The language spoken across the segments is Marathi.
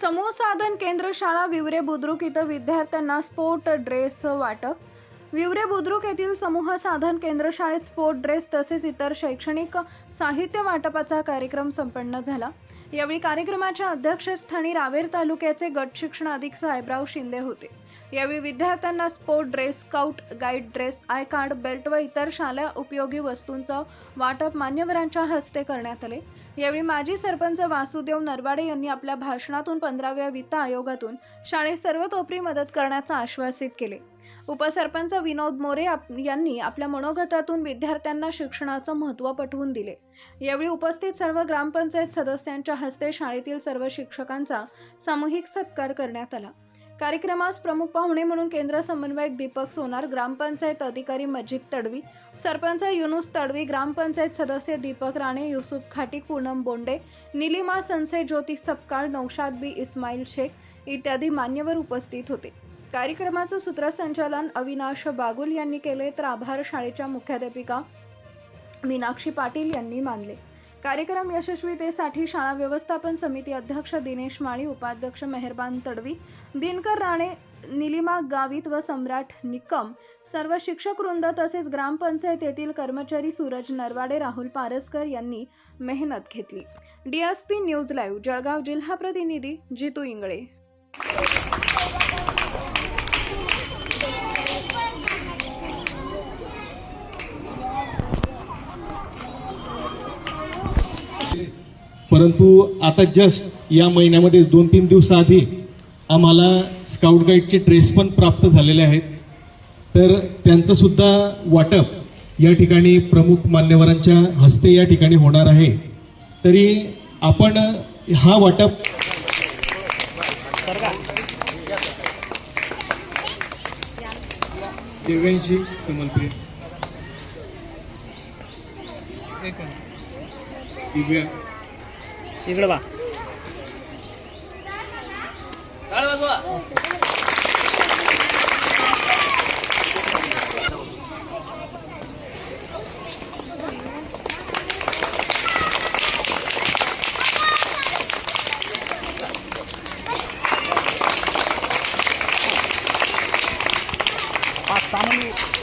समूह साधन केंद्र शाळा विवरे बुद्रुक इथं विद्यार्थ्यांना स्पोर्ट ड्रेस वाटप. विवरे बुद्रुक येथील समूह साधन केंद्र शाळेत स्पोर्ट ड्रेस तसेच इतर शैक्षणिक साहित्य वाटपाचा कार्यक्रम संपन्न झाला. यावेळी कार्यक्रमाच्या अध्यक्षस्थानी रावेर तालुक्याचे गट शिक्षण अधिक साहेबराव शिंदे होते. यावेळी विद्यार्थ्यांना sport dress scout guide dress I card belt व इतर शालेय उपयोगी वस्तूंचं वाटप मान्यवरांच्या हस्ते करण्यात आले. यावेळी माजी सरपंच वासुदेव नरवाडे यांनी आपल्या भाषणातून पंधराव्या वित्त आयोगातून शाळेत सर्वतोपरी मदत करण्याचं आश्वासित केले. उपसरपंच विनोद मोरे आप- यांनी आपल्या मनोगतातून विद्यार्थ्यांना शिक्षणाचं महत्त्व पटवून दिले. यावेळी उपस्थित सर्व ग्रामपंचायत सदस्यांच्या हस्ते शाळेतील सर्व शिक्षकांचा सामूहिक सत्कार करण्यात आला. कार्यक्रमास प्रमुख पाहुणे म्हणून केंद्र समन्वयक दीपक सोनार ग्रामपंचायत अधिकारी मजिद तडवी सरपंच युनुस तडवी ग्रामपंचायत सदस्य दीपक राणे युसुफ खाटी पूनम बोंडे निलिमा संसे ज्योती सपकाळ नौशाद बी इस्माईल शेख इत्यादी मान्यवर उपस्थित होते. कार्यक्रमाचं सूत्रसंचालन अविनाश बागुल यांनी केले तर आभार शाळेच्या मुख्याध्यापिका मीनाक्षी पाटील यांनी मानले. कार्यक्रम यशस्वीतेसाठी शाळा व्यवस्थापन समिती अध्यक्ष दिनेश माळी उपाध्यक्ष मेहरबान तडवी दिनकर राणे निलिमा गावित व सम्राट निकम सर्व शिक्षक वृंद तसेच ग्रामपंचायत येथील कर्मचारी सूरज नरवाडे राहुल पारसकर यांनी मेहनत घेतली. डीएसपी न्यूज लाईव्ह जळगाव जिल्हा प्रतिनिधी जितू इंगळे. परंतु आता जस्ट या महिन्यामध्ये दोन तीन दिवसाआधी आम्हाला स्काउट गाईडचे ड्रेस पण प्राप्त झालेले आहेत. तर त्यांचं सुद्धा वाटप या ठिकाणी प्रमुख मान्यवरांच्या हस्ते या ठिकाणी होणार आहे. तरी आपण हा वाटप दिव्यांशी समर्पित दिव्या. इकडे बा पाच सामान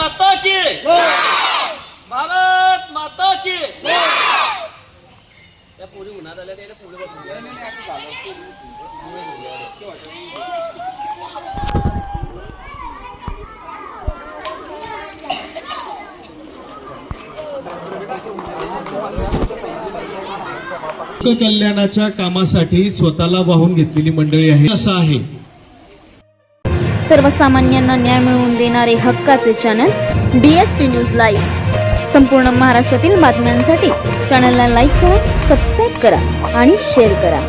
माता की। भारत माता की। त्या पुढे उन्हात आल्या त्या पुढे कल्याणाच्या कामासाठी स्वतःला वाहून घेतलेली मंडळी आहे असं आहे. सर्वसामान्यांना न्याय मिळवून देणारे हक्काचे चॅनल डीएसपी न्यूज लाईव्ह संपूर्ण महाराष्ट्रातील बातम्यांसाठी चॅनलला लाईक करा सबस्क्राईब करा आणि शेअर करा.